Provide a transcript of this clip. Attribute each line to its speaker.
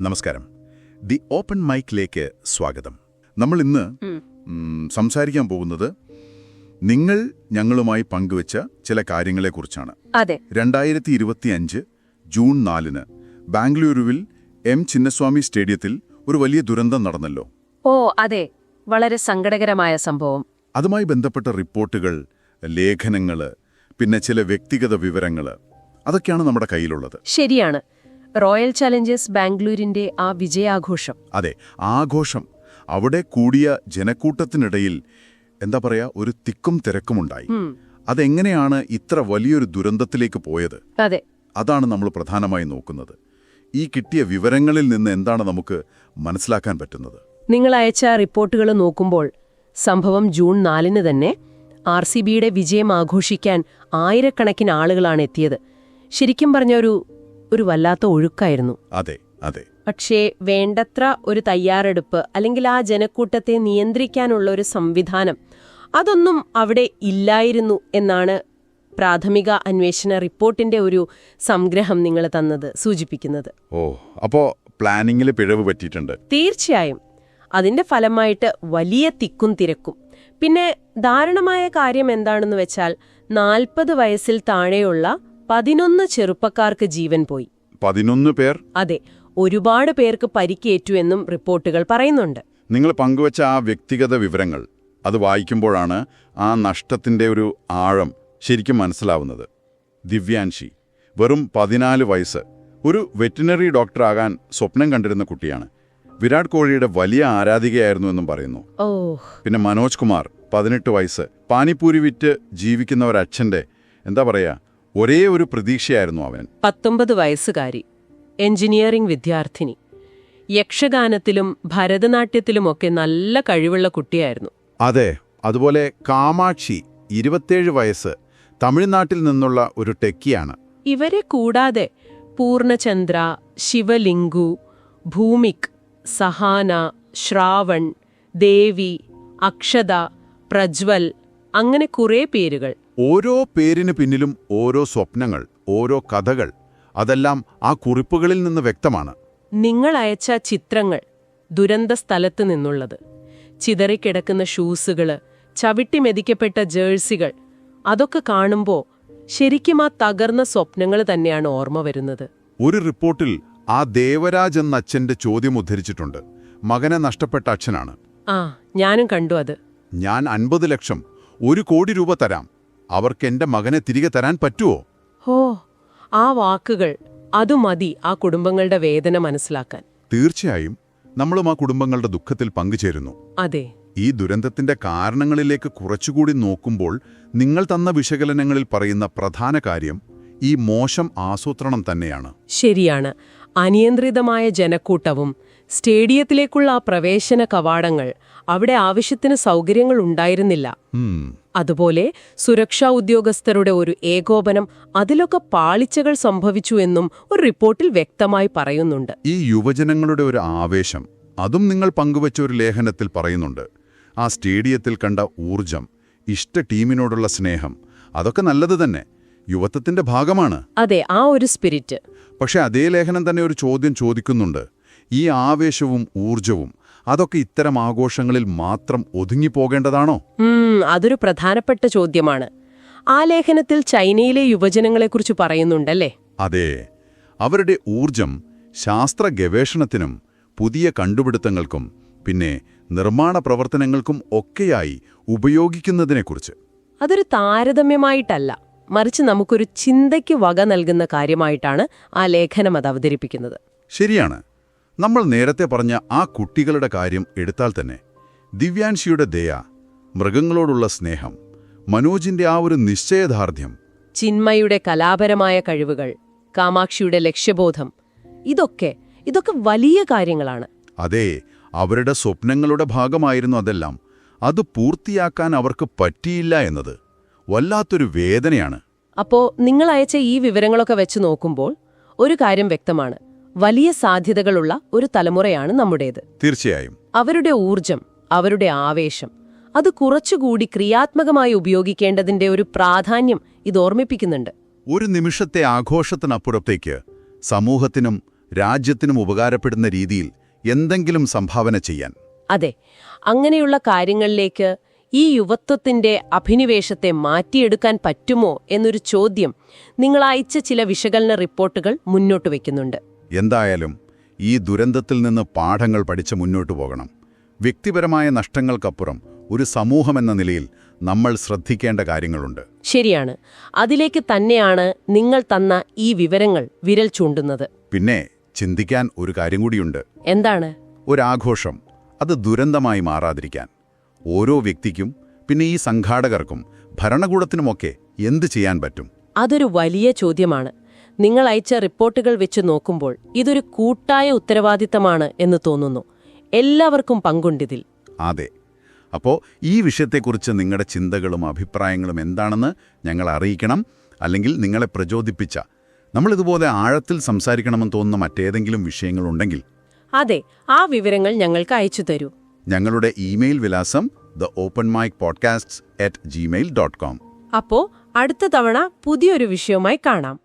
Speaker 1: നമസ്കാരം. The open മൈക്കിലേക്ക് സ്വാഗതം. നമ്മൾ ഇന്ന് സംസാരിക്കാൻ പോകുന്നത് നിങ്ങൾ ഞങ്ങളുമായി പങ്കുവച്ച ചില കാര്യങ്ങളെക്കുറിച്ചാണ്.
Speaker 2: അതെ.
Speaker 1: രണ്ടായിരത്തി ഇരുപത്തിയഞ്ച് ജൂൺ നാലിന് ബാംഗ്ലൂരുവിൽ എം ചിന്നസ്വാമി സ്റ്റേഡിയത്തിൽ ഒരു വലിയ ദുരന്തം നടന്നല്ലോ.
Speaker 2: ഓ അതെ. വളരെ സങ്കടകരമായ സംഭവം.
Speaker 1: അതുമായി ബന്ധപ്പെട്ട റിപ്പോർട്ടുകൾ ലേഖനങ്ങൾ പിന്നെ ചില വ്യക്തിഗത വിവരങ്ങൾ അതൊക്കെയാണ് നമ്മുടെ കയ്യിലുള്ളത്.
Speaker 2: ശരിയാണ്. റോയൽ ചലഞ്ചേഴ്സ് ബാംഗ്ലൂരിന്റെ ആ വിജയാഘോഷം.
Speaker 1: അതെ ആഘോഷം അവിടെ കൂടിയ ജനക്കൂട്ടത്തിനിടയിൽ എന്താ പറയാ ഒരു തിക്കും തിരക്കുമുണ്ടായി.
Speaker 2: ഉണ്ടായി
Speaker 1: അതെങ്ങനെയാണ് ഇത്ര വലിയൊരു ദുരന്തത്തിലേക്ക് പോയത്?
Speaker 2: അതെ.
Speaker 1: അതാണ് നമ്മൾ പ്രധാനമായി നോക്കുന്നത്. ഈ കിട്ടിയ വിവരങ്ങളിൽ നിന്ന് എന്താണ് നമുക്ക് മനസ്സിലാക്കാൻ പറ്റുന്നത്?
Speaker 2: നിങ്ങൾ അയച്ച റിപ്പോർട്ടുകൾ നോക്കുമ്പോൾ സംഭവം ജൂൺ നാലിന് തന്നെ ആർ സി ബിയുടെ വിജയം ആഘോഷിക്കാൻ ആയിരക്കണക്കിന് ആളുകളാണ് എത്തിയത്. ശരിക്കും പറഞ്ഞ ഒരു ഒരു വല്ലാത്ത ഒഴുക്കായിരുന്നു.
Speaker 1: അതെ അതെ.
Speaker 2: പക്ഷേ വേണ്ടത്ര ഒരു തയ്യാറെടുപ്പ് അല്ലെങ്കിൽ ആ ജനക്കൂട്ടത്തെ നിയന്ത്രിക്കാനുള്ള ഒരു സംവിധാനം അതൊന്നും അവിടെ ഇല്ലായിരുന്നു എന്നാണ് പ്രാഥമിക അന്വേഷണ റിപ്പോർട്ടിന്റെ ഒരു സംഗ്രഹം നിങ്ങൾ തന്നത് സൂചിപ്പിക്കുന്നത്.
Speaker 1: ഓ അപ്പോ പ്ലാനിംഗിൽ പിഴവ് പറ്റിയിട്ടുണ്ട്.
Speaker 2: തീർച്ചയായും. അതിന്റെ ഫലമായിട്ട് വലിയ തിക്കും തിരക്കും. പിന്നെ ദാരുണമായ കാര്യം എന്താണെന്ന് വെച്ചാൽ നാൽപ്പത് വയസ്സിൽ താഴെയുള്ള പതിനൊന്ന് ചെറുപ്പക്കാർക്ക് ജീവൻ പോയി.
Speaker 1: പതിനൊന്ന് പേർ?
Speaker 2: അതെ ഒരുപാട് പേർക്ക് പരിക്കേറ്റു എന്നും റിപ്പോർട്ടുകൾ പറയുന്നുണ്ട്.
Speaker 1: നിങ്ങൾ പങ്കുവച്ച ആ വ്യക്തിഗത വിവരങ്ങൾ അത് വായിക്കുമ്പോഴാണ് ആ നഷ്ടത്തിന്റെ ഒരു ആഴം ശരിക്കും മനസ്സിലാവുന്നത്. ദിവ്യാൻഷി വെറും പതിനാല് വയസ്സ് ഒരു വെറ്റിനറി ഡോക്ടറാകാൻ സ്വപ്നം കണ്ടിരുന്ന കുട്ടിയാണ്. വിരാട് കോഹ്ലിയുടെ വലിയ ആരാധികയായിരുന്നു എന്നും പറയുന്നു.
Speaker 2: ഓ
Speaker 1: പിന്നെ മനോജ് കുമാർ പതിനെട്ട് വയസ്സ് പാനിപ്പൂരി വിറ്റ് ജീവിക്കുന്ന ഒരു ഒരച്ഛന്റെ എന്താ പറയാ ഒരേ ഒരു പ്രതീക്ഷയായിരുന്നു അവൻ.
Speaker 2: പത്തൊമ്പത് വയസ്സുകാരി എഞ്ചിനീയറിംഗ് വിദ്യാർത്ഥിനി. യക്ഷഗാനത്തിലും ഭരതനാട്യത്തിലുമൊക്കെ നല്ല കഴിവുള്ള കുട്ടിയായിരുന്നു.
Speaker 1: അതെ അതുപോലെ കാമാക്ഷി ഇരുപത്തേഴ് വയസ്സ് തമിഴ്നാട്ടിൽ നിന്നുള്ള ഒരു ടെക്കിയാണ്.
Speaker 2: ഇവരെ കൂടാതെ പൂർണചന്ദ്ര ശിവലിംഗു ഭൂമിക് സഹാന ശ്രാവൺ ദേവി അക്ഷത പ്രജ്വൽ അങ്ങനെ കുറേ പേരുകൾ.
Speaker 1: ഓരോ പേരിന് പിന്നിലും ഓരോ സ്വപ്നങ്ങൾ ഓരോ കഥകൾ അതെല്ലാം ആ കുറിപ്പുകളിൽ നിന്ന് വ്യക്തമാണ്.
Speaker 2: നിങ്ങൾ അയച്ച ചിത്രങ്ങൾ ദുരന്ത സ്ഥലത്ത് നിന്നുള്ളത്. ചിതറിക്കിടക്കുന്ന ഷൂസുകൾ ചവിട്ടി മെതിക്കപ്പെട്ട ജേഴ്സികൾ അതൊക്കെ കാണുമ്പോൾ ശരിക്കും ആ തകർന്ന സ്വപ്നങ്ങൾ തന്നെയാണ് ഓർമ്മ വരുന്നത്.
Speaker 1: ഒരു റിപ്പോർട്ടിൽ ആ ദേവരാജ് എന്ന അച്ഛന്റെ ചോദ്യം ഉദ്ധരിച്ചിട്ടുണ്ട്. മകനെ നഷ്ടപ്പെട്ട അച്ഛനാണ്.
Speaker 2: ആ ഞാനും കണ്ടു അത്.
Speaker 1: ഞാൻ അൻപത് ലക്ഷം ഒരു കോടി രൂപ തരാം. അവർക്ക് എന്റെ മകനെ തിരികെ തരാൻ പറ്റുമോ
Speaker 2: ഹോ ആ വാക്കുകൾ അതു മതി ആ കുടുംബങ്ങളുടെ വേദന മനസ്സിലാക്കാൻ.
Speaker 1: തീർച്ചയായും നമ്മളും ആ കുടുംബങ്ങളുടെ ദുഃഖത്തിൽ പങ്കുചേരുന്നു.
Speaker 2: അതെ.
Speaker 1: ഈ ദുരന്തത്തിന്റെ കാരണങ്ങളിലേക്ക് കുറച്ചുകൂടി നോക്കുമ്പോൾ നിങ്ങൾ തന്ന വിശകലനങ്ങളിൽ പറയുന്ന പ്രധാന കാര്യം ഈ മോശം ആസൂത്രണം തന്നെയാണ്.
Speaker 2: ശരിയാണ്. അനിയന്ത്രിതമായ ജനക്കൂട്ടവും സ്റ്റേഡിയത്തിലേക്കുള്ള ആ പ്രവേശന കവാടങ്ങൾ അവിടെ ആവശ്യത്തിന് സൗകര്യങ്ങൾ ഉണ്ടായിരുന്നില്ല. അതുപോലെ സുരക്ഷാ ഉദ്യോഗസ്ഥരുടെ ഒരു ഏകോപനം അതിലൊക്കെ പാളിച്ചകൾ സംഭവിച്ചു എന്നും ഒരു റിപ്പോർട്ടിൽ വ്യക്തമായി പറയുന്നുണ്ട്.
Speaker 1: ഈ യുവജനങ്ങളുടെ ഒരു ആവേശം അതും നിങ്ങൾ പങ്കുവച്ച ഒരു ലേഖനത്തിൽ പറയുന്നുണ്ട്. ആ സ്റ്റേഡിയത്തിൽ കണ്ട ഊർജം ഇഷ്ട ടീമിനോടുള്ള സ്നേഹം അതൊക്കെ നല്ലത് തന്നെ. യുവത്വത്തിന്റെ ഭാഗമാണ്.
Speaker 2: അതെ ആ ഒരു സ്പിരിറ്റ്.
Speaker 1: പക്ഷെ അതേ ലേഖനം തന്നെ ഒരു ചോദ്യം ചോദിക്കുന്നുണ്ട്. ഈ ആവേശവും ഊർജവും അതൊക്കെ ഇത്തരം ആഘോഷങ്ങളിൽ മാത്രം ഒതുങ്ങിപ്പോകേണ്ടതാണോ?
Speaker 2: അതൊരു പ്രധാനപ്പെട്ട ചോദ്യമാണ്. ആ ലേഖനത്തിൽ ചൈനയിലെ യുവജനങ്ങളെക്കുറിച്ച് പറയുന്നുണ്ടല്ലേ?
Speaker 1: അതെ. അവരുടെ ഊർജം ശാസ്ത്ര ഗവേഷണത്തിനും പുതിയ കണ്ടുപിടുത്തങ്ങൾക്കും പിന്നെ നിർമ്മാണ പ്രവർത്തനങ്ങൾക്കും ഒക്കെയായി ഉപയോഗിക്കുന്നതിനെക്കുറിച്ച്.
Speaker 2: അതൊരു താരതമ്യമായിട്ടല്ല. മറിച്ച് നമുക്കൊരു ചിന്തയ്ക്ക് വക നൽകുന്ന കാര്യമായിട്ടാണ് ആ ലേഖനം അത് അവതരിപ്പിക്കുന്നത്.
Speaker 1: ശരിയാണ്. നമ്മൾ നേരത്തെ പറഞ്ഞ ആ കുട്ടികളുടെ കാര്യം എടുത്താൽ തന്നെ ദിവ്യാൻഷിയുടെ ദയ മൃഗങ്ങളോടുള്ള സ്നേഹം മനോജിന്റെ ആ ഒരു നിശ്ചയദാർഢ്യം
Speaker 2: ചിന്മയുടെ കലാപരമായ കഴിവുകൾ കാമാക്ഷിയുടെ ലക്ഷ്യബോധം ഇതൊക്കെ ഇതൊക്കെ വലിയ കാര്യങ്ങളാണ്.
Speaker 1: അതെ അവരുടെ സ്വപ്നങ്ങളുടെ ഭാഗമായിരുന്നു അതെല്ലാം. അത് പൂർത്തിയാക്കാൻ അവർക്ക് പറ്റിയില്ല എന്നത് വല്ലാത്തൊരു വേദനയാണ്.
Speaker 2: അപ്പോ നിങ്ങൾ അയച്ച ഈ വിവരങ്ങളൊക്കെ വെച്ച് നോക്കുമ്പോൾ ഒരു കാര്യം വ്യക്തമാണ്. വലിയ സാധ്യതകളുള്ള ഒരു തലമുറയാണ് നമ്മുടേത്.
Speaker 1: തീർച്ചയായും.
Speaker 2: അവരുടെ ഊർജം അവരുടെ ആവേശം അത് കുറച്ചുകൂടി ക്രിയാത്മകമായി ഉപയോഗിക്കേണ്ടതിന്റെ ഒരു പ്രാധാന്യം ഇത് ഓർമ്മിപ്പിക്കുന്നുണ്ട്.
Speaker 1: ഒരു നിമിഷത്തെ ആഘോഷത്തിനപ്പുറത്തേക്ക് സമൂഹത്തിനും രാജ്യത്തിനും ഉപകാരപ്പെടുന്ന രീതിയിൽ എന്തെങ്കിലും സംഭാവന ചെയ്യാൻ.
Speaker 2: അതെ അങ്ങനെയുള്ള കാര്യങ്ങളിലേക്ക് ഈ യുവത്വത്തിന്റെ അഭിനിവേശത്തെ മാറ്റിയെടുക്കാൻ പറ്റുമോ എന്നൊരു ചോദ്യം നിങ്ങൾ അയച്ച ചില വിശകലന റിപ്പോർട്ടുകൾ മുന്നോട്ട് വയ്ക്കുന്നുണ്ട്
Speaker 1: എന്തായാലും ഈ ദുരന്തത്തിൽ നിന്ന് പാഠങ്ങൾ പഠിച്ച് മുന്നോട്ടു പോകണം. വ്യക്തിപരമായ നഷ്ടങ്ങൾക്കപ്പുറം ഒരു സമൂഹമെന്ന നിലയിൽ നമ്മൾ ശ്രദ്ധിക്കേണ്ട കാര്യങ്ങളുണ്ട്.
Speaker 2: ശരിയാണ്. അതിലേക്ക് തന്നെയാണ് നിങ്ങൾ തന്ന ഈ വിവരങ്ങൾ വിരൽ ചൂണ്ടുന്നത്.
Speaker 1: പിന്നെ ചിന്തിക്കാൻ ഒരു കാര്യം കൂടിയുണ്ട്.
Speaker 2: എന്താണ്?
Speaker 1: ഒരാഘോഷം അത് ദുരന്തമായി മാറാതിരിക്കാൻ. ഓരോ വ്യക്തിക്കും പിന്നെ ഈ സംഘാടകർക്കും ഭരണകൂടത്തിനുമൊക്കെ എന്ത് ചെയ്യാൻ പറ്റും?
Speaker 2: അതൊരു വലിയ ചോദ്യമാണ്. നിങ്ങൾ അയച്ച റിപ്പോർട്ടുകൾ വെച്ച് നോക്കുമ്പോൾ ഇതൊരു കൂട്ടായ ഉത്തരവാദിത്തമാണ് എന്ന് തോന്നുന്നു. എല്ലാവർക്കും പങ്കുണ്ടിതിൽ.
Speaker 1: അതെ. അപ്പോൾ ഈ വിഷയത്തെക്കുറിച്ച് നിങ്ങളുടെ ചിന്തകളും അഭിപ്രായങ്ങളും എന്താണെന്ന് ഞങ്ങൾ അറിയിക്കണം. അല്ലെങ്കിൽ നിങ്ങളെ പ്രചോദിപ്പിച്ച നമ്മളിതുപോലെ ആഴത്തിൽ സംസാരിക്കണമെന്ന് തോന്നുന്ന മറ്റേതെങ്കിലും വിഷയങ്ങളുണ്ടെങ്കിൽ
Speaker 2: അതെ ആ വിവരങ്ങൾ ഞങ്ങൾക്ക് അയച്ചു തരൂ.
Speaker 1: ഞങ്ങളുടെ ഇമെയിൽ വിലാസം the open mic podcast at Gmail dot com
Speaker 2: അപ്പോ അടുത്ത തവണ പുതിയൊരു വിഷയവുമായി കാണാം.